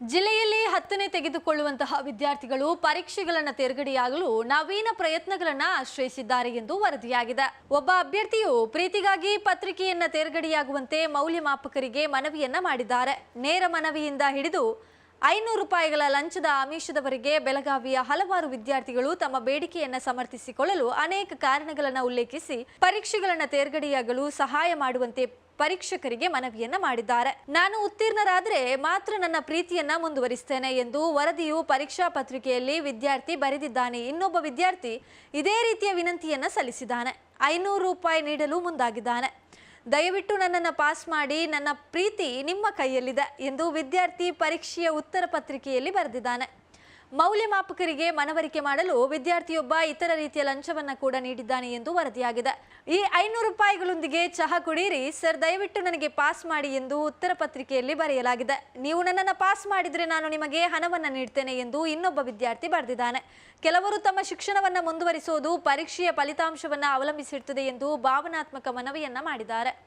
ಜಿಲ್ಲೆಯಲ್ಲಿ ಹತ್ತನೇ ತೆಗೆದುಕೊಳ್ಳುವಂತಹ ವಿದ್ಯಾರ್ಥಿಗಳು ಪರೀಕ್ಷೆಗಳನ್ನು ತೇರ್ಗಡೆಯಾಗಲು ನವೀನ ಪ್ರಯತ್ನಗಳನ್ನು ಆಶ್ರಯಿಸಿದ್ದಾರೆ ಎಂದು ವರದಿಯಾಗಿದೆ. ಒಬ್ಬ ಅಭ್ಯರ್ಥಿಯು ಪ್ರೀತಿಗಾಗಿ ಪತ್ರಿಕೆಯನ್ನ ತೇರ್ಗಡೆಯಾಗುವಂತೆ ಮೌಲ್ಯಮಾಪಕರಿಗೆ ಮನವಿಯನ್ನ ಮಾಡಿದ್ದಾರೆ. ನೇರ ಮನವಿಯಿಂದ ಹಿಡಿದು ಐನೂರು ರೂಪಾಯಿಗಳ ಲಂಚದ ಆಮಿಷದವರೆಗೆ ಬೆಳಗಾವಿಯ ಹಲವಾರು ವಿದ್ಯಾರ್ಥಿಗಳು ತಮ್ಮ ಬೇಡಿಕೆಯನ್ನು ಸಮರ್ಥಿಸಿಕೊಳ್ಳಲು ಅನೇಕ ಕಾರಣಗಳನ್ನು ಉಲ್ಲೇಖಿಸಿ ಪರೀಕ್ಷೆಗಳನ್ನು ತೇರ್ಗಡೆಯಾಗಲು ಸಹಾಯ ಮಾಡುವಂತೆ ಪರೀಕ್ಷಕರಿಗೆ ಮನವಿಯನ್ನ ಮಾಡಿದ್ದಾರೆ. ನಾನು ಉತ್ತೀರ್ಣರಾದರೆ ಮಾತ್ರ ನನ್ನ ಪ್ರೀತಿಯನ್ನ ಮುಂದುವರಿಸ್ತೇನೆ ಎಂದು ವರದಿಯು ಪರೀಕ್ಷಾ ಪತ್ರಿಕೆಯಲ್ಲಿ ವಿದ್ಯಾರ್ಥಿ ಬರೆದಿದ್ದಾನೆ. ಇನ್ನೊಬ್ಬ ವಿದ್ಯಾರ್ಥಿ ಇದೇ ರೀತಿಯ ವಿನಂತಿಯನ್ನ ಸಲ್ಲಿಸಿದ್ದಾನೆ. ಐನೂರು ರೂಪಾಯಿ ನೀಡಲು ಮುಂದಾಗಿದ್ದಾನೆ. ದಯವಿಟ್ಟು ನನ್ನನ್ನು ಪಾಸ್ ಮಾಡಿ ನನ್ನ ಪ್ರೀತಿ ನಿಮ್ಮ ಕೈಯಲ್ಲಿದೆ ಎಂದು ವಿದ್ಯಾರ್ಥಿ ಪರೀಕ್ಷೆಯ ಉತ್ತರ ಪತ್ರಿಕೆಯಲ್ಲಿ ಬರೆದಿದ್ದಾನೆ. ಮೌಲ್ಯಮಾಪಕರಿಗೆ ಮನವರಿಕೆ ಮಾಡಲು ವಿದ್ಯಾರ್ಥಿಯೊಬ್ಬ ಇತರ ರೀತಿಯ ಲಂಚವನ್ನ ಕೂಡ ನೀಡಿದ್ದಾನೆ ಎಂದು ವರದಿಯಾಗಿದೆ. ಈ ಐನೂರು ರೂಪಾಯಿಗಳೊಂದಿಗೆ ಚಹಾ ಕುಡಿಯಿರಿ ಸರ್ ದಯವಿಟ್ಟು ನನಗೆ ಪಾಸ್ ಮಾಡಿ ಎಂದು ಉತ್ತರ ಪತ್ರಿಕೆಯಲ್ಲಿ ಬರೆಯಲಾಗಿದೆ. ನೀವು ನನ್ನನ್ನು ಪಾಸ್ ಮಾಡಿದರೆ ನಾನು ನಿಮಗೆ ಹಣವನ್ನು ನೀಡ್ತೇನೆ ಎಂದು ಇನ್ನೊಬ್ಬ ವಿದ್ಯಾರ್ಥಿ ಬರೆದಿದ್ದಾನೆ. ಕೆಲವರು ತಮ್ಮ ಶಿಕ್ಷಣವನ್ನು ಮುಂದುವರಿಸುವುದು ಪರೀಕ್ಷೆಯ ಫಲಿತಾಂಶವನ್ನು ಅವಲಂಬಿಸಿರುತ್ತದೆ ಎಂದು ಭಾವನಾತ್ಮಕ ಮನವಿಯನ್ನ ಮಾಡಿದ್ದಾರೆ.